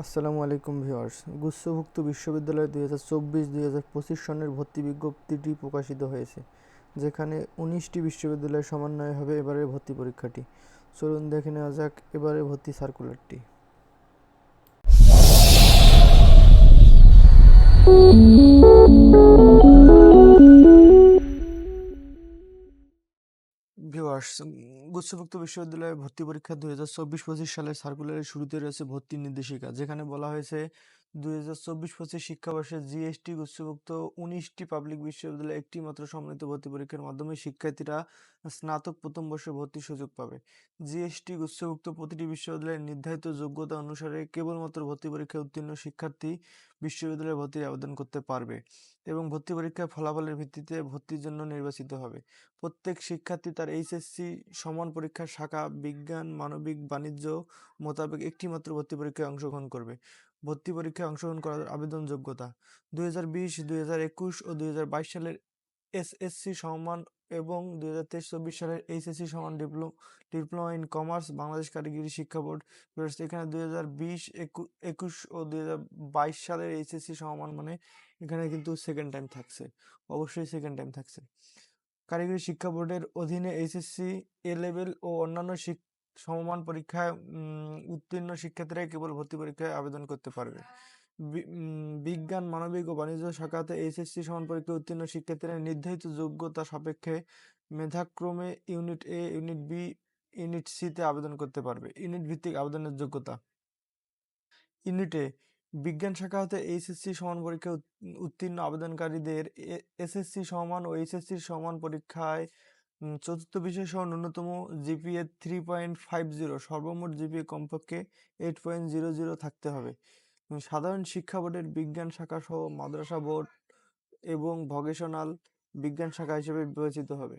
আসসালামু আলাইকুম ভিউয়ার্স। গুচ্ছভুক্ত বিশ্ববিদ্যালয় দুই হাজার চব্বিশ দুই হাজার পঁচিশ সনের ভর্তি বিজ্ঞপ্তিটি প্রকাশিত হয়েছে, যেখানে উনিশটি বিশ্ববিদ্যালয়ের সমন্বয় হবে এবারের ভর্তি পরীক্ষাটি। চলুন দেখে নেওয়া যাক এবারের ভর্তি সার্কুলারটি। ভিউয়ার্স গুচ্ছভুক্ত বিশ্ববিদ্যালয়ে ভর্তি পরীক্ষা দু হাজার চব্বিশ পঁচিশ সালের সার্কুলারের শুরুতে রয়েছে ভর্তি নির্দেশিকা, যেখানে বলা হয়েছে দুই হাজার চব্বিশ পঁচিশ শিক্ষাবর্ষে জিএসটি গুচ্ছভুক্ত উনিশটি পাবলিক বিশ্ববিদ্যালয়ে একটি মাত্র সম্মিলিত ভর্তি পরীক্ষার মাধ্যমে শিক্ষার্থীরা স্নাতক প্রথম বর্ষে ভর্তির সুযোগ পাবে। জিএসটি গুচ্ছভুক্ত প্রতিটি বিশ্ববিদ্যালয়ের নির্ধারিত যোগ্যতা অনুসারে কেবলমাত্র ভর্তি পরীক্ষায় উত্তীর্ণ শিক্ষার্থী বিশ্ববিদ্যালয়ে ভর্তির আবেদন করতে পারবে এবং ভর্তি পরীক্ষার ফলাফলের ভিত্তিতে ভর্তির জন্য নির্বাচিত হবে। প্রত্যেক শিক্ষার্থী তার এইচএসসি সমান পরীক্ষার শাখা, বিজ্ঞান, মানবিক, বাণিজ্য মোতাবেক একটি মাত্র ভর্তি পরীক্ষায় অংশগ্রহণ করবে। ভর্তি পরীক্ষায় অংশগ্রহণ করার আবেদন যোগ্যতা দুই হাজার বিশ হাজার একুশ ও দুই হাজার বাইশ সালের এসএসসি সমান এবং দুই হাজার তেইশ, চব্বিশ সালের এইচএসসি সমান ডিপ্লো, ডিপ্লোমা ইন কমার্স, বাংলাদেশ কারিগরি শিক্ষা বোর্ড। এখানে দুই হাজার বিশ একুশ ও দুই হাজার বাইশ সালের এইচএসসি সমান মানে এখানে কিন্তু সেকেন্ড টাইম থাকছে। অবশ্যই সেকেন্ড টাইম থাকছে। কারিগরি শিক্ষা বোর্ডের অধীনে এইচএসসি এ লেভেল ও অন্যান্য সমমান পরীক্ষায় উত্তীর্ণ শিক্ষার্থীরাই কেবল ভর্তি পরীক্ষায় আবেদন করতে পারবে। বিজ্ঞান, মানবিক ও বাণিজ্য শাখাতে এইচএসসি সমান পরীক্ষায় উত্তীর্ণ শিক্ষার্থীরা নির্ধারিত যোগ্যতা সাপেক্ষে মেধাক্রমে unit A unit B unit C তে আবেদন করতে পারবে। ইউনিট ভিত্তিক আবেদনের যোগ্যতা। ইউনিটে বিজ্ঞান শাখা হতে এইচএসসি সমান পরীক্ষায় উত্তীর্ণ আবেদনকারীদের এসএসসি সমান ও এইচএসসি সমান পরীক্ষায় চতুর্থ বিষয় সহ ন্যূনতম GPA three point five zero সর্বমোট জিপিএ কমপক্ষে এইট পয়েন্ট জিরো জিরো থাকতে হবে। সাধারণ শিক্ষা বোর্ডের বিজ্ঞান শাখা সহ মাদ্রাসা বোর্ড এবং ভকেশনাল বিজ্ঞান শাখা হিসেবে বিবেচিত হবে।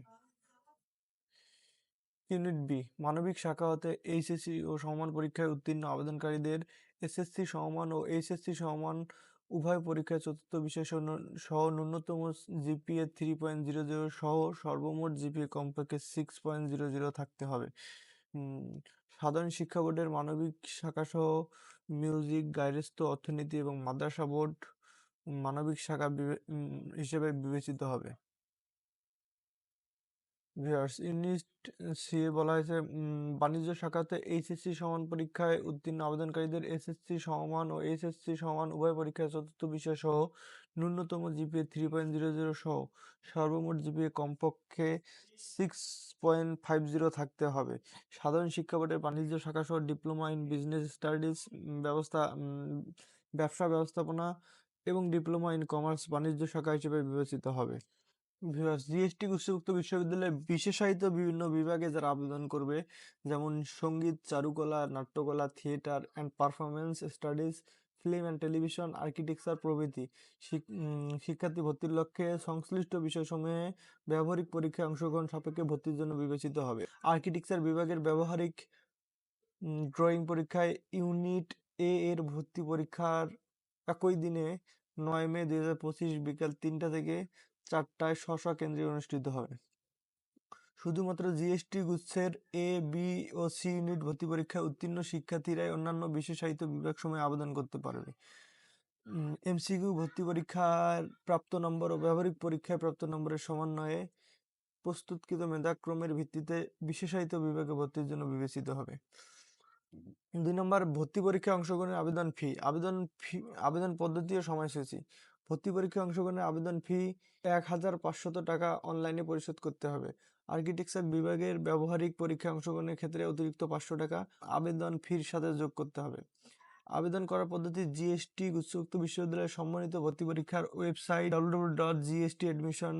ইউনিট বি মানবিক শাখা হতে এইচএসসি ও সমান পরীক্ষায় উত্তীর্ণ আবেদনকারীদের এসএসসি সমমান ও এইচএসসি সমমান উভয় পরীক্ষায় চতুর্থ বিষয় সহ ন্যূনতম GPA three point zero zero সহ সর্বমোট জিপিএ কমপক্ষে সিক্স পয়েন্ট জিরো জিরো থাকতে হবে। সাধারণ শিক্ষা বোর্ডের মানবিক শাখা সহ মিউজিক গাইরেস্ত অর্থনীতি এবং মাদ্রাসা বোর্ড মানবিক শাখা হিসেবে বিবেচিত হবে। ভিউয়ার্স, ইউনিট সি এ বলা হয়েছে বাণিজ্য শাখাতে এইচএসসি সমান পরীক্ষায় উত্তীর্ণ আবেদনকারীদের এসএসসি সমান ও এইচএসসি সমান উভয় পরীক্ষায় চতুর্থ বিষয় সহ ন্যূনতম GPA three point zero zero সহ সর্বমোট জিপিএ কমপক্ষে সিক্স পয়েন্ট ফাইভ জিরো থাকতে হবে। সাধারণ শিক্ষা বোর্ডের বাণিজ্য শাখা সহ ডিপ্লোমা ইন বিজনেস স্টাডিজ ব্যবস্থা ব্যবসা ব্যবস্থাপনা এবং ডিপ্লোমা ইন কমার্স বাণিজ্য শাখা হিসেবে বিবেচিত হবে। জিএসটি গুচ্ছভুক্ত বিশ্ববিদ্যালয়ে বিশেষায়িত বিভিন্ন বিভাগে যারা আবেদন করবে যেমন সংগীত চারুকলা নাট্যকলা theatre and performance studies film and television architecture প্রভৃতি শিক- শিক্ষার্থী ভর্তির লক্ষ্যে সংশ্লিষ্ট বিষয়সমূহে ব্যবহারিক পরীক্ষায় অংশগ্রহণ সাপেক্ষে ভর্তির জন্য বিবেচিত হবে আর্কিটেকচার বিভাগের ব্যবহারিক ড্রয়িং পরীক্ষায় ইউনিট এ এর ভর্তি পরীক্ষার একই দিনে নয় মে দুই হাজার পঁচিশ বিকাল তিনটা থেকে চারটায় স্ব কেন্দ্রে অনুষ্ঠিত হবে। শুধুমাত্র জিএসটি গুচ্ছের এ বি ও সি ইউনিট ভর্তি পরীক্ষায় উত্তীর্ণ শিক্ষার্থীরাই অন্যান্য বিশেষায়িত বিভাগ সময় আবেদন করতে পারবে। এমসিকিউ ভর্তি পরীক্ষার প্রাপ্ত নম্বর ও ব্যবহারিক পরীক্ষায় প্রাপ্ত নম্বরের সমন্বয়ে প্রস্তুতকৃত মেধাক্রমের ভিত্তিতে বিশেষায়িত বিভাগে ভর্তির জন্য বিবেচিত হবে। দুই নম্বর, ভর্তি পরীক্ষায় অংশগ্রহণের আবেদন ফি আবেদন ফি আবেদন পদ্ধতি ও সময়সূচি। ভর্তি পরীক্ষায় অংশগ্রহণের আবেদন ফি এক হাজার পাঁচশত টাকা অনলাইনে পরিশোধ করতে হবে। আর্কিটেকচার বিভাগের ব্যবহারিক পরীক্ষায় অংশগ্রহণের ক্ষেত্রে অতিরিক্ত পাঁচশো টাকা আবেদন ফির সাথে যোগ করতে হবে। আবেদন করার পদ্ধতি জিএসটি গুচ্ছভুক্ত বিশ্ববিদ্যালয়ের সম্মানিত ভর্তি পরীক্ষার website W dot GST admission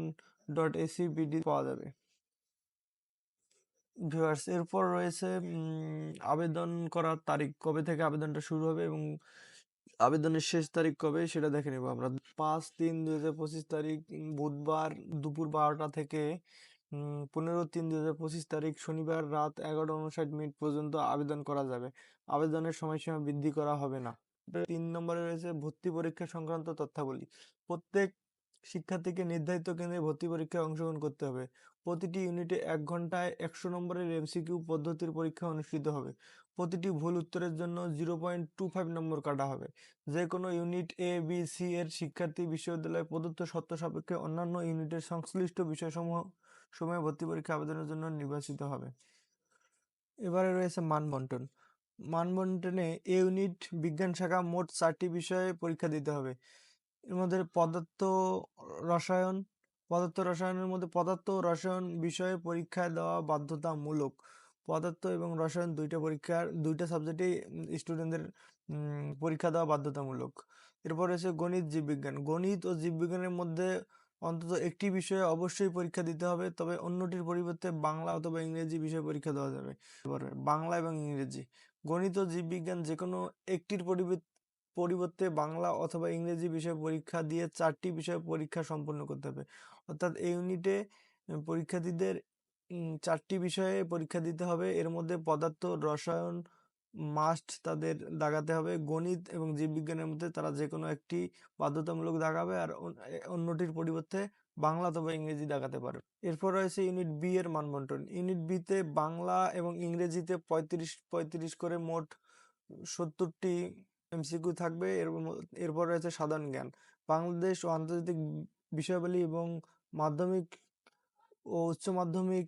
dot ACBD পাওয়া যাবে। ভিউয়ার্স এরপর রয়েছে আবেদন করার তারিখ, কবে থেকে আবেদনটা শুরু হবে এবং আবেদনের শেষ তারিখ কবে সেটা দেখে নেব আমরা। পাঁচ তিন দুই হাজার পঁচিশ তারিখ বুধবার দুপুর বারোটা থেকে পনেরো তিন দু হাজার পঁচিশ তারিখ শনিবার রাত এগারোটা উনষাট মিনিট পর্যন্ত আবেদন করা যাবে। আবেদনের সময়সীমা বৃদ্ধি করা হবে না। তিন নম্বরে রয়েছে ভর্তি পরীক্ষা সংক্রান্ত তথ্যাবলী। প্রত্যেক শিক্ষার্থীকে নির্ধারিত কেন্দ্রে ভর্তি পরীক্ষায় অংশগ্রহণ করতে হবে। প্রতিটি ইউনিটে এক ঘন্টায় একশো নম্বরের এমসিকিউ পদ্ধতির পরীক্ষা অনুষ্ঠিত হবে। প্রতিটি ভুল উত্তরের জন্য জিরো পয়েন্ট টু ফাইভ নম্বর কাটা হবে। যে কোনো ইউনিট এ বি সি এর শিক্ষার্থী বিশ্ববিদ্যালয়ে প্রদত্ত শর্ত সাপেক্ষে অন্যান্য ইউনিটের সংশ্লিষ্ট বিষয়সমূহ সময়ে ভর্তি পরীক্ষা আবেদনের জন্য নির্বাচিত হবে। এবারে রয়েছে মানবন্টন। মানবন্টনে এ ইউনিট বিজ্ঞান শাখা মোট চারটি বিষয়ে পরীক্ষা দিতে হবে। এর মধ্যে পদার্থ রসায়ন, পদার্থ রসায়নের মধ্যে পদার্থ ও রসায়ন বিষয়ে পরীক্ষা দেওয়া বাধ্যতামূলক। পদার্থ এবং রসায়ন দুইটা পরীক্ষার, দুইটা সাবজেক্টেই স্টুডেন্টদের পরীক্ষা দেওয়া বাধ্যতামূলক। এরপর রয়েছে গণিত, জীববিজ্ঞান। গণিত ও জীববিজ্ঞানের মধ্যে অন্তত একটি বিষয়ে অবশ্যই পরীক্ষা দিতে হবে, তবে অন্যটির পরিবর্তে বাংলা অথবা ইংরেজি বিষয়ে পরীক্ষা দেওয়া যাবে। বাংলা এবং ইংরেজি। গণিত ও জীববিজ্ঞান যে কোনো একটির পরিবর্তে পরিবর্তে বাংলা অথবা ইংরেজি বিষয়ে পরীক্ষা দিয়ে চারটি বিষয়ে পরীক্ষা সম্পন্ন করতে হবে। অর্থাৎ এই ইউনিটে পরীক্ষার্থীদের চারটি বিষয়ে পরীক্ষা দিতে হবে। এর মধ্যে পদার্থ, রসায়ন মাস্ট তাদের দাগাতে হবে। গণিত এবং জীববিজ্ঞানের মধ্যে তারা যে কোনো একটি বাধ্যতামূলক দাগাবে আর অন্যটির পরিবর্তে বাংলা অথবা ইংরেজি দাগাতে পারে। এরপর রয়েছে ইউনিট বি এর মানবন্টন। ইউনিট বিতে বাংলা এবং ইংরেজিতে পঁয়ত্রিশ পঁয়ত্রিশ করে মোট সত্তরটি এমসিকিউ থাকবে। এর এরপর রয়েছে সাধারণ জ্ঞান। বাংলাদেশ ও আন্তর্জাতিক বিষয়াবলী এবং মাধ্যমিক ও উচ্চ মাধ্যমিক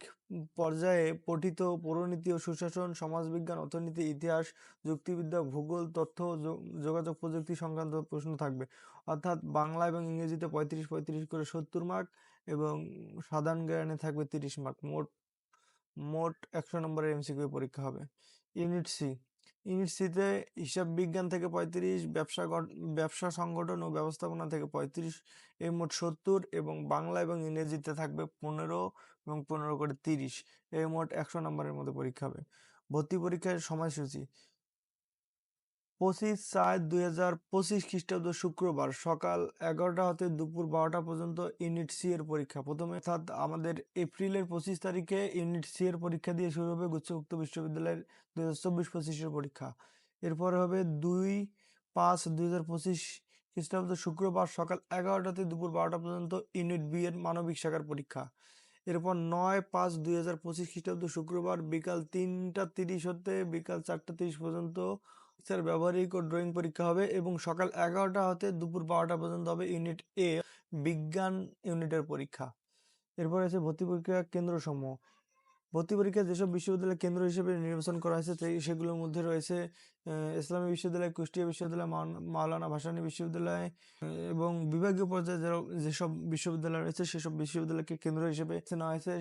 পর্যায়ে পঠিত পৌরনীতি ও সুশাসন, সমাজবিজ্ঞান, অর্থনীতি, ইতিহাস, যুক্তিবিদ্যা, ভূগোল, তথ্য যোগাযোগ প্রযুক্তি সংক্রান্ত প্রশ্ন থাকবে। অর্থাৎ বাংলা এবং ইংরেজিতে পঁয়ত্রিশ পঁয়ত্রিশ করে সত্তর মার্ক এবং সাধারণ জ্ঞানে থাকবে তিরিশ মার্ক। মোট মোট একশো নম্বরের এমসিকিউ পরীক্ষা হবে। Unit C. ইউনিট সিতে হিসাব বিজ্ঞান থেকে পঁয়ত্রিশ, ব্যবসা ব্যবসা সংগঠন ও ব্যবস্থাপনা থেকে পঁয়ত্রিশ এই মোট সত্তর এবং বাংলা এবং ইংরেজিতে থাকবে পনেরো এবং পনেরো করে তিরিশ। এই মোট একশো নম্বরের মধ্যে পরীক্ষা হবে। ভর্তি পরীক্ষার সময়সূচি। পঁচিশ চার দুই হাজার পঁচিশ খ্রিস্টাব্দ শুক্রবার সকাল এগারোটা হতে দুপুর বারোটা পর্যন্ত ইউনিট সি এর পরীক্ষা। প্রথমে অর্থাৎ আমাদের এপ্রিলের পঁচিশ তারিখে ইউনিট সি এর পরীক্ষা দিয়ে শুরু হবে গুচ্ছমুক্ত বিশ্ববিদ্যালয়ের দু হাজার চব্বিশ পঁচিশের পরীক্ষা। এরপরে হবে দুই পাঁচ দুই হাজার পঁচিশ খ্রিস্টাব্দ শুক্রবার সকাল এগারোটাতে দুপুর বারোটা পর্যন্ত ইউনিট বি এর মানবিক শাখার পরীক্ষা। এরপর নয় পাঁচ দুই হাজার পঁচিশ খ্রিস্টাব্দ শুক্রবার বিকাল তিনটা তিরিশ হতে বিকাল চারটা তিরিশ পর্যন্ত স্যার, ব্যবহারিক ও ড্রয়িং পরীক্ষা হবে এবং সকাল এগারোটা হতে দুপুর বারোটা পর্যন্ত হবে ইউনিট এ, বিজ্ঞান ইউনিটের পরীক্ষা। এরপর আছে ভর্তি পরীক্ষা কেন্দ্র সমূহ ভর্তি পরীক্ষা যেসব বিশ্ববিদ্যালয় কেন্দ্র হিসেবে নির্বাচন করা হয়েছে সেগুলোর মধ্যে রয়েছে ইসলামী বিশ্ববিদ্যালয়, কুষ্টিয়া বিশ্ববিদ্যালয় মাওলানা ভাসানী বিশ্ববিদ্যালয় এবং বিভাগীয় পর্যায়ে যেসব বিশ্ববিদ্যালয় রয়েছে, সেসব বিশ্ববিদ্যালয়কে কেন্দ্র হিসেবে নেওয়া হয়েছে।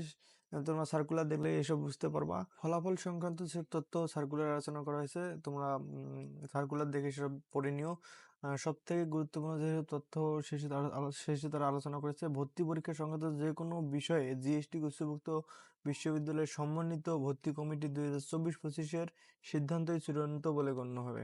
তোমরা সার্কুলার দেখলে এসব বুঝতে পারবা। ফলাফল সংক্রান্ত যে তথ্য সার্কুলার আলোচনা করা হয়েছে, তোমরা সার্কুলার দেখে সেসব পড়ে নিও। সব থেকে গুরুত্বপূর্ণ যে তথ্য শেষে শেষে তারা আলোচনা করেছে, ভর্তি পরীক্ষা সংক্রান্ত যে কোনো বিষয়ে জিএসটি গুচ্ছভুক্ত বিশ্ববিদ্যালয়ের সমন্বিত ভর্তি কমিটি দুই হাজার চব্বিশ পঁচিশের সিদ্ধান্তই চূড়ান্ত বলে গণ্য হবে।